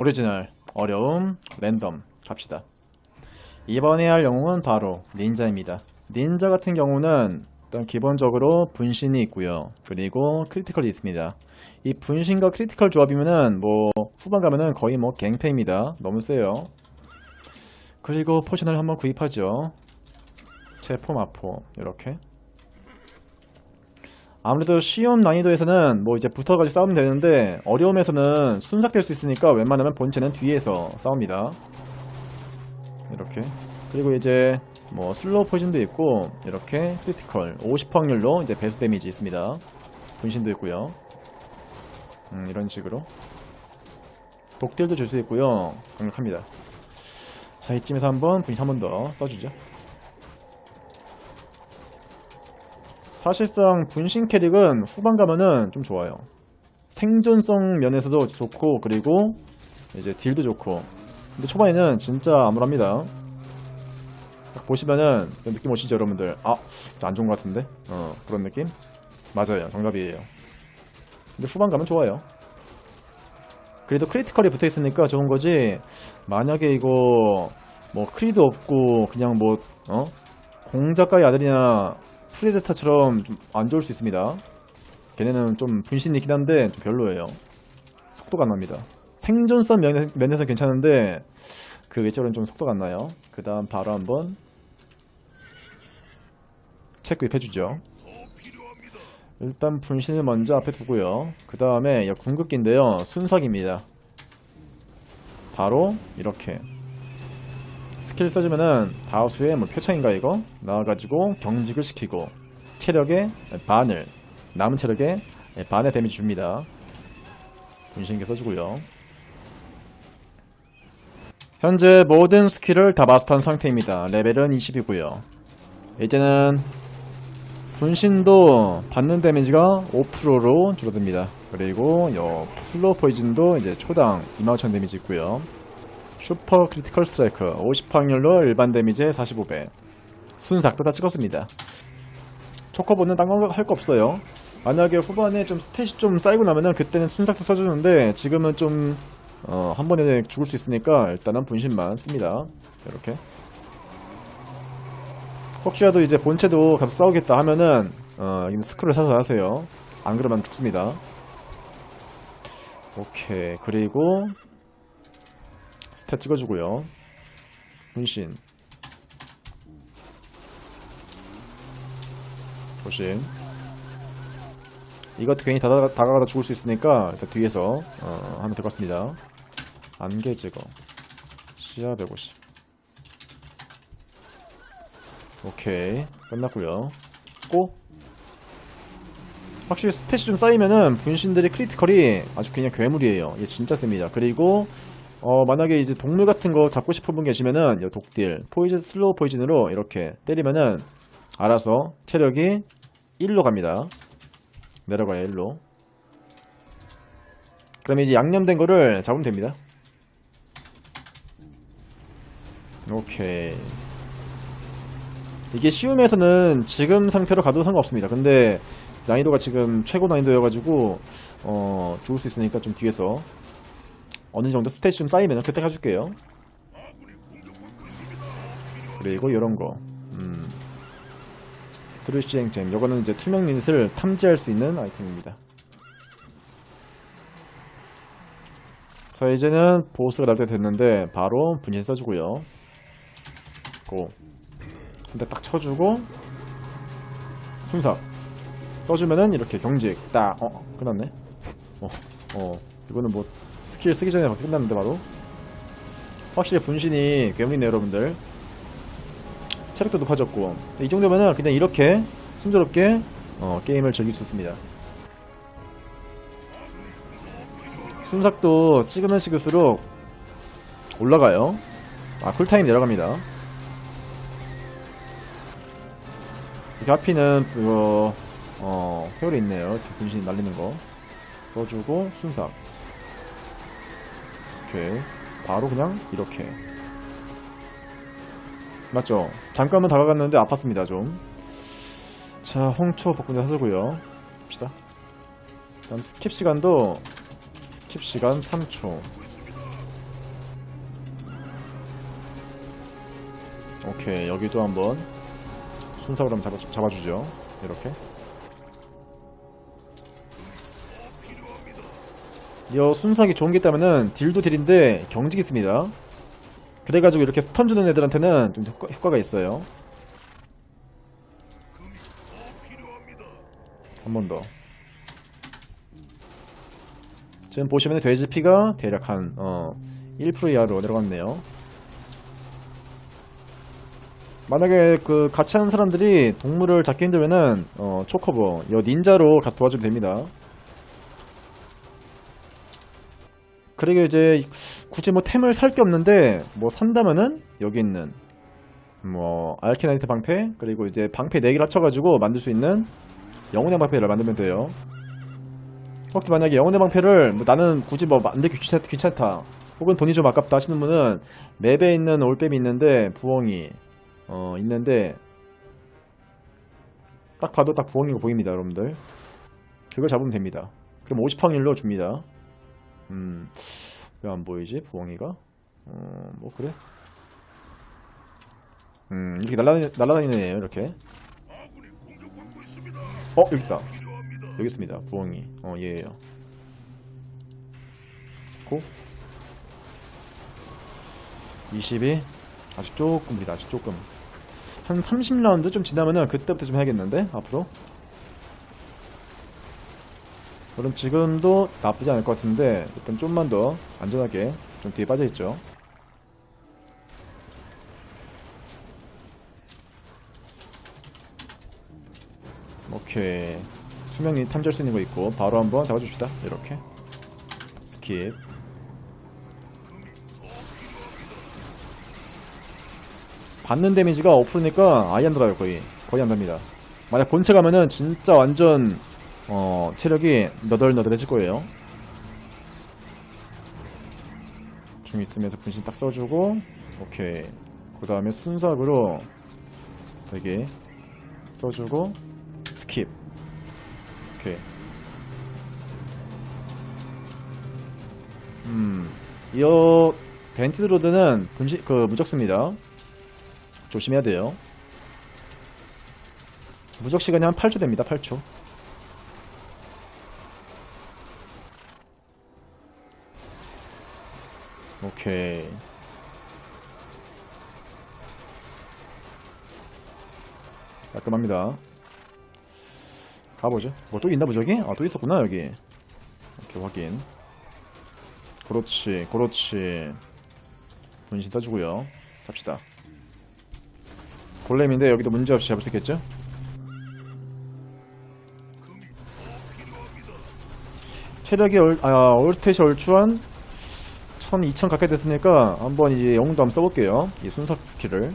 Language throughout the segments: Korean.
오리지널, 어려움, 랜덤 갑시다. 이번에 할 영웅은 바로 닌자입니다. 닌자 같은 경우는 일단 기본적으로 분신이 있고요. 그리고 크리티컬이 있습니다. 이 분신과 크리티컬 조합이면은 뭐 후반 가면은 거의 뭐 갱패입니다. 너무 세요. 그리고 포션을 한번 구입하죠. 체포 마포 이렇게. 아무래도 쉬운 난이도에서는 뭐 이제 붙어가지고 싸우면 되는데 어려움에서는 순삭될 수 있으니까 웬만하면 본체는 뒤에서 싸웁니다. 이렇게. 그리고 이제 뭐 슬로우 포진도 있고 이렇게 크리티컬 50 확률로 이제 배수 데미지 있습니다. 분신도 있고요. 음, 이런 식으로 독딜도 줄 수 있고요. 강력합니다. 자 이쯤에서 한번 분신 한 번 더 써주죠. 사실상 분신 캐릭은 후반 가면은 좀 좋아요. 생존성 면에서도 좋고 그리고 이제 딜도 좋고. 근데 초반에는 진짜 암울합니다. 딱 보시면은 그 느낌 오시죠 여러분들? 아, 또안 좋은 것 같은데? 어 그런 느낌? 맞아요. 정답이에요. 근데 후반 가면 좋아요. 그래도 크리티컬이 붙어 있으니까 좋은 거지 만약에 이거 뭐 크리도 없고 그냥 뭐 어? 공작가의 아들이나 프리데타처럼 좀 안 좋을 수 있습니다. 걔네는 좀 분신이 있긴 한데 좀 별로예요. 속도가 안 납니다. 생존성 면에, 면에서 괜찮은데 그 외적으로는 좀 속도가 안 나요. 그 다음 바로 한번 책 구입해주죠. 일단 분신을 먼저 앞에 두고요. 그 다음에 궁극기인데요. 순삭입니다. 바로 이렇게 스킬 써주면은 다수의 뭐 표창인가 이거? 나와가지고 경직을 시키고 체력의 반을 남은 체력의 반의 데미지 줍니다. 분신기 써주고요. 현재 모든 스킬을 다 마스터한 상태입니다. 레벨은 20이고요. 이제는 분신도 받는 데미지가 5%로 줄어듭니다. 그리고 요 슬로우 포이즌도 이제 초당 25,000 데미지 있고요. 슈퍼 크리티컬 스트라이크 50 확률로 일반 데미지의 45배. 순삭도 다 찍었습니다. 초코보는 딴거할거 없어요. 만약에 후반에 좀 스탯이 좀 쌓이고 나면은 그때는 순삭도 써주는데 지금은 좀 어, 한 번에 죽을 수 있으니까 일단은 분신만 씁니다. 이렇게. 혹시라도 이제 본체도 가서 싸우겠다 하면은 어, 스크를 사서 하세요. 안 그러면 죽습니다. 오케이 그리고 스탯 찍어주고요. 분신. 조심 이것도 괜히 다가, 다가가다 죽을 수 있으니까 일단 뒤에서 어, 하면 될 것 같습니다. 안개 제거. 시야 150 오케이. 끝났고요. 고. 확실히 스탯이 좀 쌓이면은 분신들의 크리티컬이 아주 그냥 괴물이에요. 얘 진짜 셉니다. 그리고 어 만약에 이제 동물 같은 거 잡고 싶은 분 계시면은 요 독딜 포이즌 슬로우 포이즌으로 이렇게 때리면은 알아서 체력이 1로 갑니다. 내려가요 1로. 그럼 이제 양념된 거를 잡으면 됩니다. 오케이. 이게 쉬움에서는 지금 상태로 가도 상관없습니다. 근데 난이도가 지금 최고 난이도여가지고 어 죽을 수 있으니까 좀 뒤에서 어느 정도 스탯이 좀 쌓이면 그때 가줄게요. 그리고 이런 거, 음, 트루시행잼. 이거는 이제 투명 유닛을 탐지할 수 있는 아이템입니다. 자 이제는 보스가 날 때 됐는데 바로 분신 써주고요. 고. 근데 딱 쳐주고 순삭 써주면은 이렇게 경직 딱 어 끝났네 어, 어 이거는 뭐 스킬 쓰기 전에 끝났는데 바로. 확실히 분신이 괴물이네 여러분들. 체력도 높아졌고. 이 정도면은 그냥 이렇게 순조롭게 어, 게임을 즐길 수 있습니다. 순삭도 찍으면 찍을수록 올라가요. 아 쿨타임 내려갑니다. 이렇게 하피는 그거 어 회오리 있네요. 이렇게 분신 날리는 거. 써주고 순삭 이렇게. 바로 그냥 이렇게. 맞죠? 잠깐만 다가갔는데 아팠습니다 좀 자 홍초 복근자 사주고요. 갑시다. 다음 스킵 시간도 스킵 시간 3초. 오케이 여기도 한번 순삭으로 한번 잡아, 잡아주죠. 이렇게. 이 순삭이 좋은 게 있다면은 딜도 딜인데 경직이 있습니다. 그래가지고 이렇게 스턴 주는 애들한테는 좀 효과, 효과 가 있어요. 한 번 더. 지금 보시면 돼지 피가 대략 한 어, 1% 이하로 내려갔네요. 만약에 그 같이 하는 사람들이 동물을 잡기 힘들면은 어, 초커버, 여 닌자로 가서 도와주면 됩니다. 그리고 이제 굳이 뭐 템을 살 게 없는데 뭐 산다면은 여기 있는 뭐 알케나이트 방패 그리고 이제 방패 4개를 합쳐가지고 만들 수 있는 영혼의 방패를 만들면 돼요. 혹시 만약에 영혼의 방패를 뭐 나는 굳이 뭐 만들기 귀찮, 귀찮다 혹은 돈이 좀 아깝다 하시는 분은 맵에 있는 올빼미 있는데 부엉이 어 있는데 딱 봐도 딱 부엉이가 보입니다 여러분들. 그걸 잡으면 됩니다. 그럼 50 확률로 줍니다 음 왜 안 보이지 부엉이가? 어 뭐 그래? 음 이렇게 날라다니, 날라다니는 애요 이렇게. 어 여기 있다. 여기 있습니다 부엉이. 어 얘예요. 고. 22 아직 조금입니다 아직 조금. 한 30라운드 좀 지나면은 그때부터 좀 해야겠는데 앞으로 그럼 지금도 나쁘지 않을 것 같은데 일단 좀만 더 안전하게 좀 뒤에 빠져있죠. 오케이. 수명이 탐지할 수 있는 거 있고 바로 한번 잡아줍시다. 이렇게. 스킵. 받는 데미지가 5%니까 아예 안 들어요 거의. 거의 안 됩니다. 만약 본체 가면은 진짜 완전 어 체력이 너덜너덜해질 거예요 중 있으면서 분신 딱 써주고 오케이 그 다음에 순삭으로 되게 써주고 스킵 오케이 음이 벤티드 로드는 분신 그 무적습니다 조심해야 돼요. 무적 시간이 한 8초 됩니다. 8초. 오케이. 깔끔합니다. 가보죠. 뭐 또 있나 무적이? 아, 또 있었구나, 여기. 이렇게 확인. 그렇지, 그렇지. 분신 써주고요. 갑시다. 골렘인데 여기도 문제없이 잡을 수 있겠죠? 체력이 얼, 아, 올스탯이 얼추한 1000, 2000 가까이 됐으니까 한번 이제 영웅도 한번 써볼게요. 이 순삭 스킬을.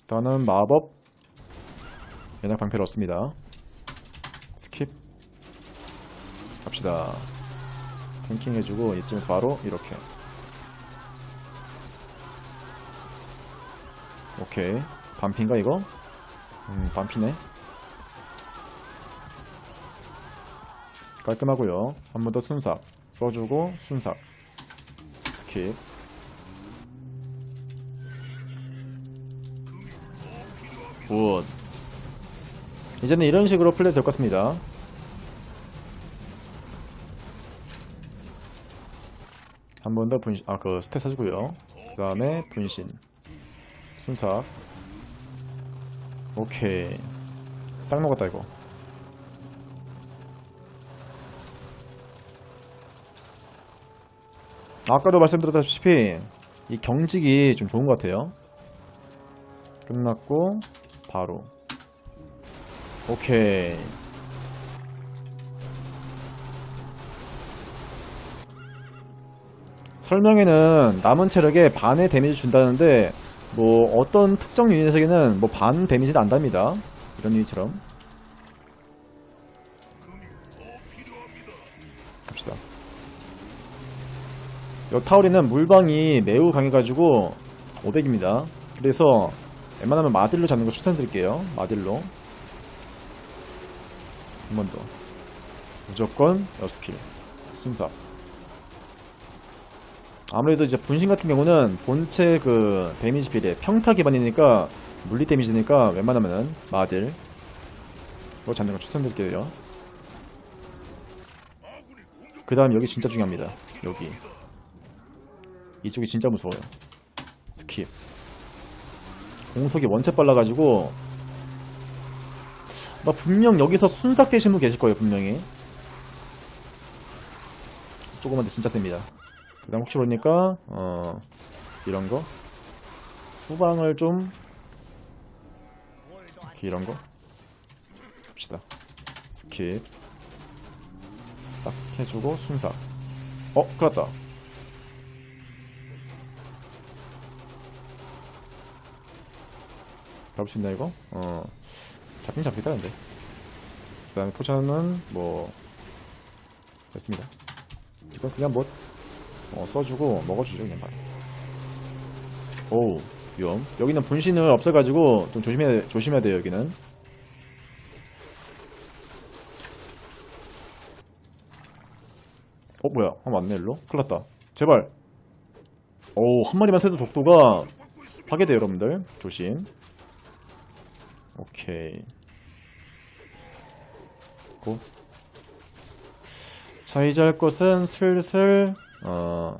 일단은 마법 연약 방패를 얻습니다. 스킵 갑시다. 탱킹 해주고 이쯤에서 바로 이렇게 오케이 반피인가 이거? 음 반피네 깔끔하고요 한 번 더 순삭 써주고 순삭 스킵. 굿. 이제는 이런 식으로 플레이 될 것 같습니다. 한 번 더 분신 아 그 스탯 사주고요. 그 다음에 분신. 순삭 오케이. 싹 녹았다 이거 아까도 말씀드렸다시피 이 경직이 좀 좋은 것 같아요. 끝났고 바로. 오케이. 설명에는 남은 체력에 반의 데미지 준다는데 뭐 어떤 특정 유닛에게는 뭐 반 데미지는 안답니다. 이런 유닛처럼 요 타우리는 물방이 매우 강해가지고 500입니다. 그래서 웬만하면 마딜로 잡는 거 추천드릴게요. 마딜로 한 번 더. 무조건 여스킬 순삭 아무래도 이제 분신 같은 경우는 본체 그 데미지 비례 평타 기반이니까 물리 데미지니까 웬만하면은 마딜 뭐 잡는 거 추천드릴게요. 그 다음 여기 진짜 중요합니다. 여기 이쪽이 진짜 무서워요. 스킵. 공속이 원체 빨라가지고. 나 분명 여기서 순삭 되신 분 계실 거예요 분명히. 조그만데 진짜 셉니다. 그 다음 혹시 모르니까 어 이런 거. 후방을 좀 이렇게 이런 거. 봅시다. 스킵. 싹 해주고 순삭. 어 큰일 났다 잡을 수 있나 이거? 어. 잡긴 잡겠다 근데. 그 다음에 포션은 뭐 됐습니다. 이건 그냥 뭐 어, 써주고 먹어주죠 그냥 바로. 오우 위험. 여기는 분신을 없애가지고 좀 조심해야, 조심해야 돼요 여기는. 어 뭐야? 한 왔네 일로. 큰일 났다. 제발. 오우 한 마리만 새도 독도가 파괴돼요 여러분들. 조심 오케이. 고. 자 이제 할 것은 슬슬 어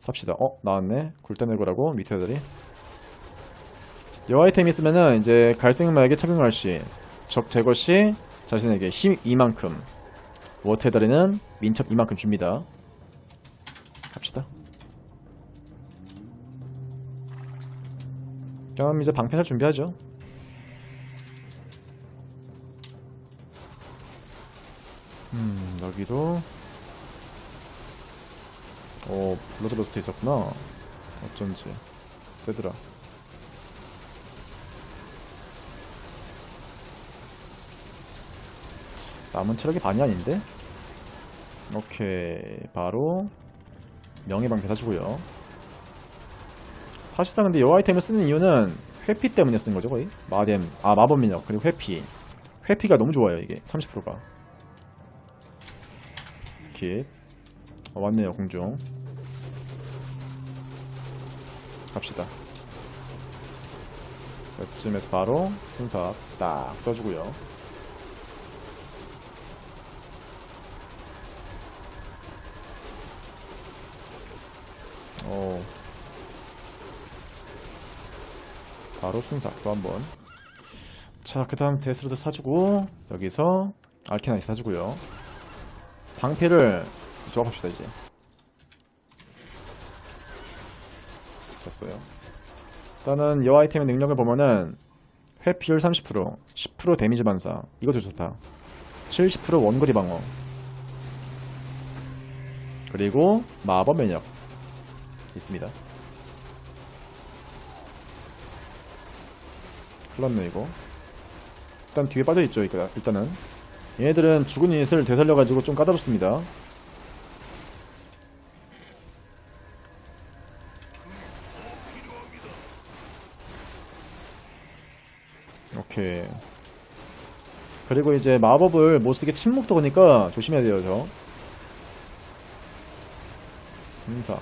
삽시다. 어 나왔네. 굴단을고라고 밑에 애들이. 여 아이템 있으면은 이제 갈색마에게 착용할 시 적 제거 시 자신에게 힘 이만큼. 워터의 다리는 민첩 이만큼 줍니다. 갑시다. 그럼 이제 방패를 준비하죠 음, 여기도 어, 블러드러스트 있었구나. 어쩐지. 세드라. 남은 체력이 반이 아닌데? 오케이. 바로 명예방패 사주고요. 사실상 근데 이 아이템을 쓰는 이유는 회피 때문에 쓰는 거죠, 거의? 마뎀, 아, 마법 민력, 그리고 회피. 회피가 너무 좋아요, 이게. 30%가. 스킵 어, 왔네요 공중. 갑시다. 이쯤에서 바로 순삭 딱 써주고요. 오. 바로 순삭 또 한번. 자 그 다음 데스로도 사주고 여기서 알케나이스 사주고요 방패를 조합합시다 이제. 됐어요. 일단은 여 아이템의 능력을 보면은 회피율 30% 10% 데미지 반사 이것도 좋다. 70% 원거리 방어. 그리고 마법 면역. 있습니다. 큰일났네 이거. 일단 뒤에 빠져있죠 일단은 얘네들은 죽은 유닛을 되살려가지고 좀 까다롭습니다. 오케이. 그리고 이제 마법을 못쓰게 침묵도 거니까 조심해야 돼요, 저. 인사.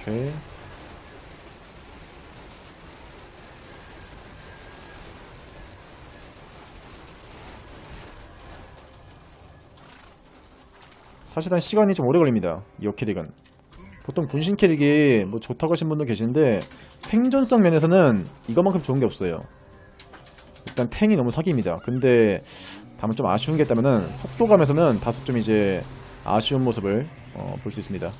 오케이. 사실상 시간이 좀 오래 걸립니다. 이 캐릭은. 보통 분신 캐릭이 뭐 좋다고 하신 분도 계신데 생존성 면에서는 이것만큼 좋은 게 없어요. 일단 탱이 너무 사기입니다. 근데 다만 좀 아쉬운 게 있다면은 속도감에서는 다소 좀 이제 아쉬운 모습을 어, 볼 수 있습니다.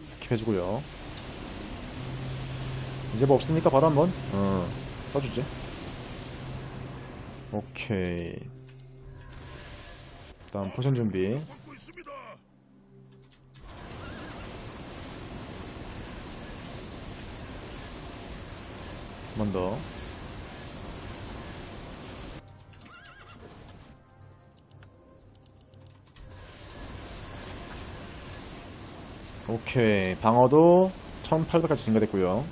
스킵해주고요. 이제 뭐 없으니까 바로 한번 어, 써주지. 오케이. 다음 포션 준비. 더. 오케이. 방어도 1800까지 증가됐고요.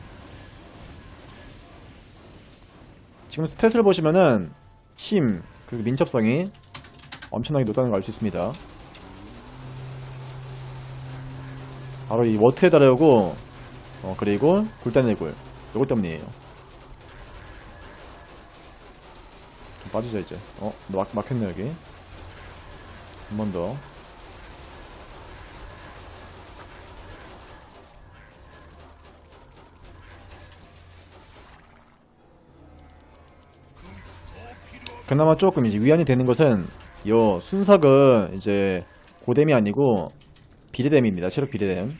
지금 스탯을 보시면은 힘, 그리고 민첩성이 엄청나게 높다는 걸 알 수 있습니다. 바로 이 워트에 달하고 어, 그리고 굴단의 굴 요것 때문이에요. 좀 빠지자 이제. 어, 막, 막혔네 여기. 한 번 더. 그나마 조금 이제 위안이 되는 것은 요 순삭은 이제 고뎀이 아니고 비례뎀입니다. 체력 비례뎀.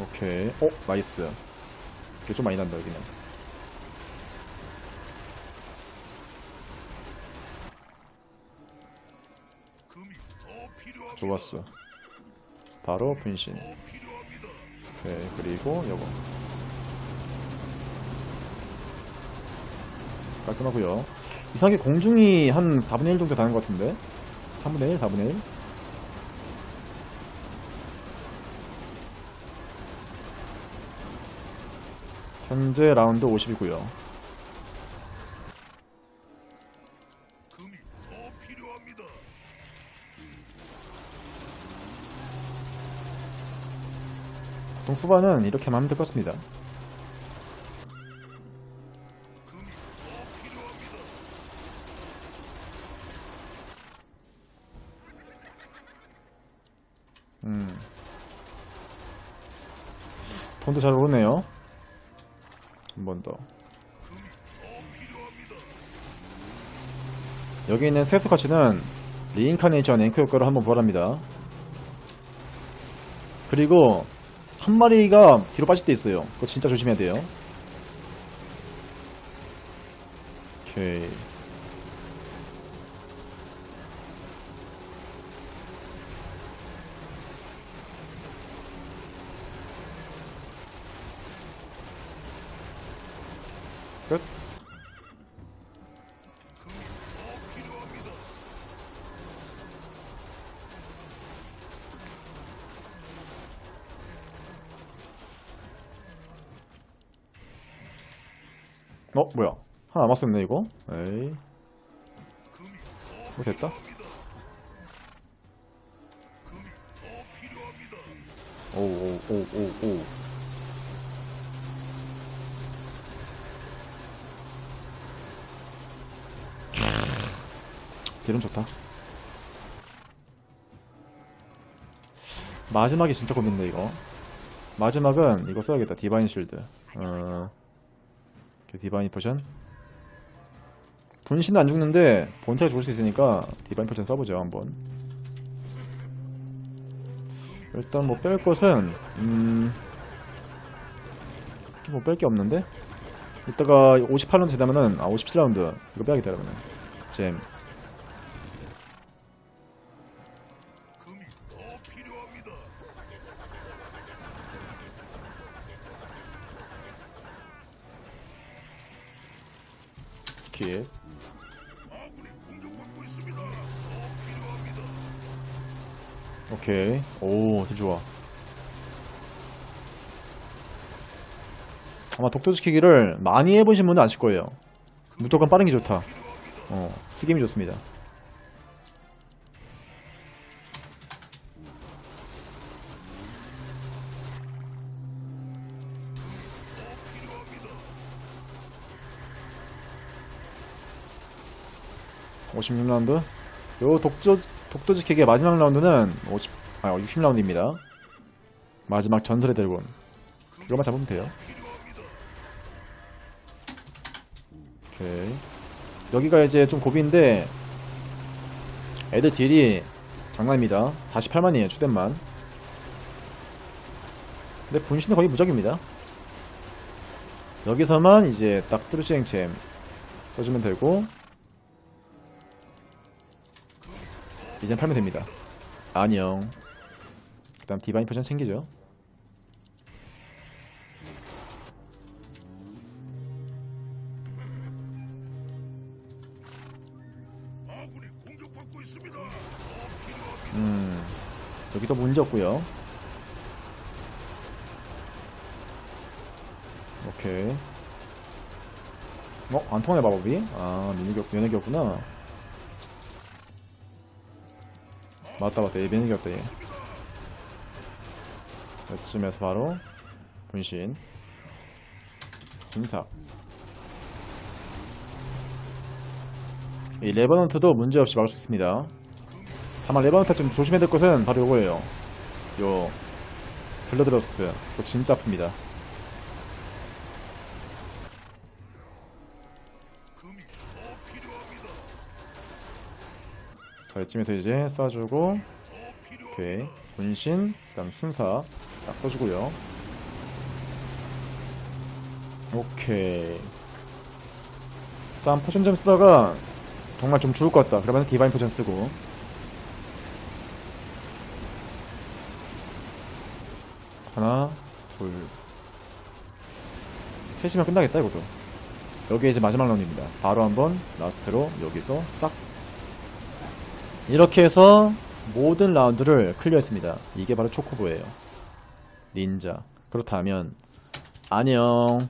오케이. 어, 나이스. 이게 좀 많이 난다, 여기는. 좋았어. 바로 분신. 오케이, 그리고 요거. 깔끔하고요 이상하게 공중이 한 4분의 1 정도 다는 것 같은데? 3분의 1, 4분의 1? 현재 라운드 50이고요 후반은 이렇게 하면 될 것 같습니다 음. 돈도 잘 오르네요. 한 번 더. 여기 있는 세수 가치는 리인카네이션 앵커 효과를 한번 부활합니다. 그리고 한 마리가 뒤로 빠질 때 있어요. 그거 진짜 조심해야 돼요. 오케이. 뭐야? 하나 남았었네, 이거? 에이. 뭐 됐다? 오, 오, 오, 오, 오. 딜은 좋다. 마지막이 진짜 고민돼 이거. 마지막은 이거 써야겠다. 디바인 실드. 어. 디바인 포션. 분신은 안 죽는데 본체가 죽을 수 있으니까 디바인 포션 써보죠 한번. 일단 뭐 뺄 것은 음. 뭐뺄 게 없는데. 이따가 58라운드 지나면은 아 57라운드 이거 빼야겠다 그러면은 잼. 오케이. 오, 되게 좋아. 아마 독도 지키기를 많이 해보신 분은 아실 거예요. 무조건 빠른 게 좋다. 어, 쓰김이 좋습니다. (56 라운드) 요 독도 독도 지키기의 마지막 라운드는 50, 아 60라운드입니다. 마지막 전설의 드래곤. 이거만 잡으면 돼요. 오케이. 여기가 이제 좀 고비인데 애들 딜이 장난입니다. 48만이에요, 추덴만. 근데 분신은 거의 무적입니다. 여기서만 이제 딱 트루시행챔 써주면 되고 이젠 팔면 됩니다. 안녕. 그 다음 디바인 포션 챙기죠. 음, 여기도 문제 없고요. 오케이. 어? 안 통하네, 마법이? 아, 면역이, 면역이 없구나. 맞다, 맞다. 얘 없다, 얘. 이쯤에서 바로, 분신. 분삭. 이 레버넌트도 문제없이 막을 수 있습니다. 다만 레버넌트 좀 조심해야 될 것은 바로 요거예요. 요, 블러드러스트. 이거 진짜 아픕니다. 이쯤에서 이제 쏴주고, 오케이. 분신, 그 다음 순사, 딱 써주고요. 오케이. 다음 포션 좀 쓰다가, 정말 좀 죽을 것 같다. 그러면 디바인 포션 쓰고. 하나, 둘. 셋이면 끝나겠다, 이것도. 여기 이제 마지막 라운드입니다. 바로 한번 라스트로 여기서 싹 이렇게 해서 모든 라운드를 클리어했습니다. 이게 바로 초코보예요. 닌자. 그렇다면 안녕.